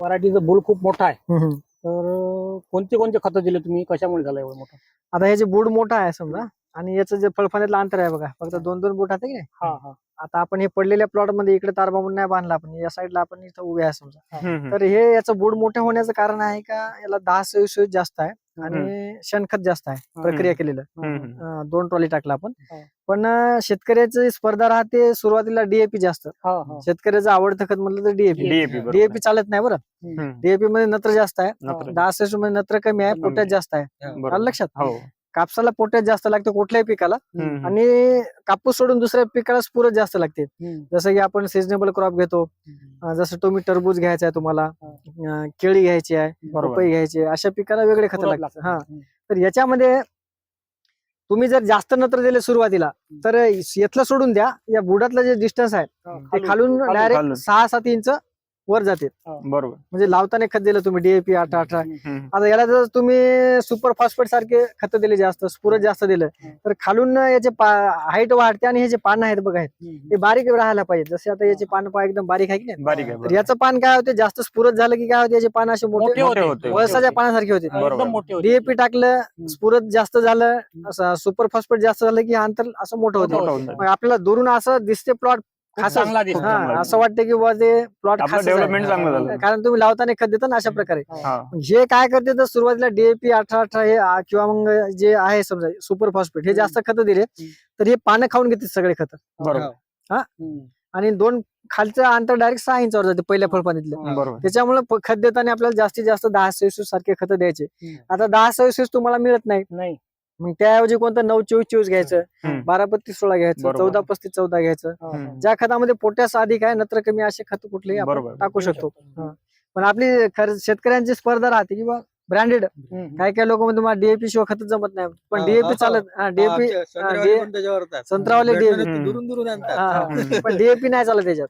पराठीचं boule खूप मोठा आहे. हम्म. तर कोणते कोणते खतं दिले तुम्ही? कशामुळे झालं एवढं मोठं? आता हे जे बुड मोठा आहे समजा आणि याचं जे फळफाण्यातलं अंतर आहे बघा फक्त दोन दोन बोट आहे की नाही? हा हा. आता आपण हे पडलेल्या प्लॉटमध्ये इकडे तार बांबून नाही बांधला आपण या साईडला आपण इथं उभे आहे समजा. तर हे याचं बुड मोठं होण्याचं कारण आहे का? याला दहा सव्वीस जास्त आहे. आणि शेणखत जास्त आहे प्रक्रिया केलेलं. अं, दोन ट्रॉली टाकला आपण हा. पण अं, शेतकऱ्याची स्पर्धा राहते सुरुवातीला डीएपी जास्त हा हा शेतकऱ्याचं आवडतं खत म्हटलं तर डीएपी. डीएपी चालत नाही बरं डीएपी मध्ये नत्र जास्त आहे नत्र. दहा सव्वीसमध्ये नत्र कमी आहे. पोटॅश जास्त आहे. आलं लक्षात हो कापसाला पोटॅश जास्त लागतं कुठल्याही पिकाला. आणि कापूस सोडून दुसऱ्या पिकाला स्फुरत जास्त लागते. जसं की आपण सिजनेबल क्रॉप घेतो. जसं तुम्ही टरबूज घ्यायचा आहे तुम्हाला केळी घ्यायची आहे. पपई घ्यायची आहे अशा पिकाला वेगळे खत लागतात. लागतं. हा. तर याच्यामध्ये तुम्ही जर जास्त नत्र दिले सुरुवातीला तर यातलं सोडून द्या. या बुडातलं जे डिस्टन्स आहे ते खालून. डायरेक्ट सहा सात इंच वर जाते. बरोबर. म्हणजे लावताना खत दिलं तुम्ही डीएपी अठरा अठरा आता याला जर तुम्ही सुपर फॉस्फेट सारखे खत दिले जास्त स्फुरत जास्त दिलं. तर खालून याचे हाईट वाढते आणि हे जे पानं आहेत बघा हे. ते बारीक राहायला पाहिजे. जसे आता याचे पानं एकदम बारीक आहे की नाही? बारीक आहे. याचं पान काय होते? जास्त स्फुरत झालं की काय होते? याचे पान असे मोठे होते. होते. वळसाच्या पानासारखे होते. बरोबर. एकदम मोठे होते. डीएपी टाकलं स्फुरत जास्त झालं असं सुपर फॉस्फेट जास्त झालं की अंतर असं मोठं होतं. आपल्याला दुरून असं दिसते प्लॉट चांगला दिसतो हा. असं वाटतं की बुवा ते प्लॉट आपलं डेव्हलपमेंट चांगलं झालं. कारण तुम्ही लावताना खत देता ना अशा प्रकारे. हा. हे. काय करते तर सुरुवातीला डीएपी अठरा अठरा हे आ, किंवा मग जे आहे समजा सुपर फॉस्फेट हे जास्त खत दिले तर हे पानं खाऊन घेते सगळे खत. बरोबर. हम्म. आणि दोन खालचं अंतर डायरेक्ट सहा इंचावर जाते पहिल्या फळपाणीतलं. बरोबर. त्याच्यामुळे प- खत देताना आपल्याला जास्तीत जास्त दहा सव्वीस सारखे खत द्यायचे. हम्म. आता दहा सव्वीस तुम्हाला मिळत नाही नाही. मग त्याऐवजी कोणतं नऊ चोवीस चोवीस घ्यायचं. बारा पस्तीस सोळा घ्यायचं. चौदा पस्तीस चौदा घ्यायचं. ज्या खतामध्ये पोटॅश अधिक आहे नत्र कमी असे खत कुठलेही आपण. टाकू शकतो. पण आपली खर शेतकऱ्यांची स्पर्धा राहते किंवा ब्रँडेड. काय काय लोक म्हणते डीएपी शिवाय खत जमत नाही पण डीएपी चालत डीएपी. संत्रावले. ते दुरून दुरून. पण डीएपी नाही चालत त्याच्यात.